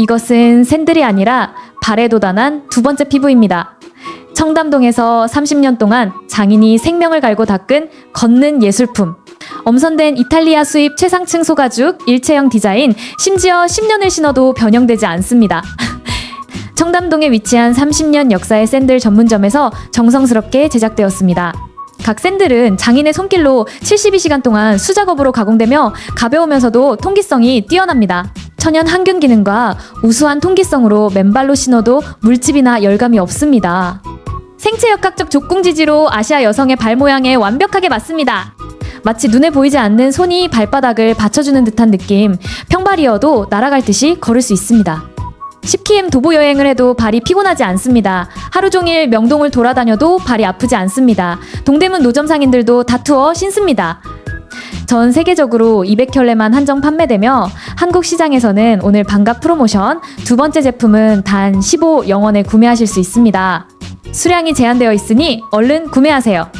이것은 샌들이 아니라 발에 도단한 두 번째 피부입니다. 청담동에서 30년 동안 장인이 생명을 갈고 닦은 걷는 예술품. 엄선된 이탈리아 수입 최상층 소가죽 일체형 디자인, 심지어 10년을 신어도 변형되지 않습니다. 청담동에 위치한 30년 역사의 샌들 전문점에서 정성스럽게 제작되었습니다. 각 샌들은 장인의 손길로 72시간 동안 수작업으로 가공되며 가벼우면서도 통기성이 뛰어납니다. 천연 항균 기능과 우수한 통기성으로 맨발로 신어도 물집이나 열감이 없습니다. 생체 역학적 족궁 지지로 아시아 여성의 발 모양에 완벽하게 맞습니다. 마치 눈에 보이지 않는 손이 발바닥을 받쳐주는 듯한 느낌, 평발이어도 날아갈 듯이 걸을 수 있습니다. 10km 도보 여행을 해도 발이 피곤하지 않습니다. 하루 종일 명동을 돌아다녀도 발이 아프지 않습니다. 동대문 노점 상인들도 다투어 신습니다. 전 세계적으로 200켤레만 한정 판매되며 한국 시장에서는 오늘 반갑 프로모션 두 번째 제품은 단 15영원에 구매하실 수 있습니다. 수량이 제한되어 있으니 얼른 구매하세요.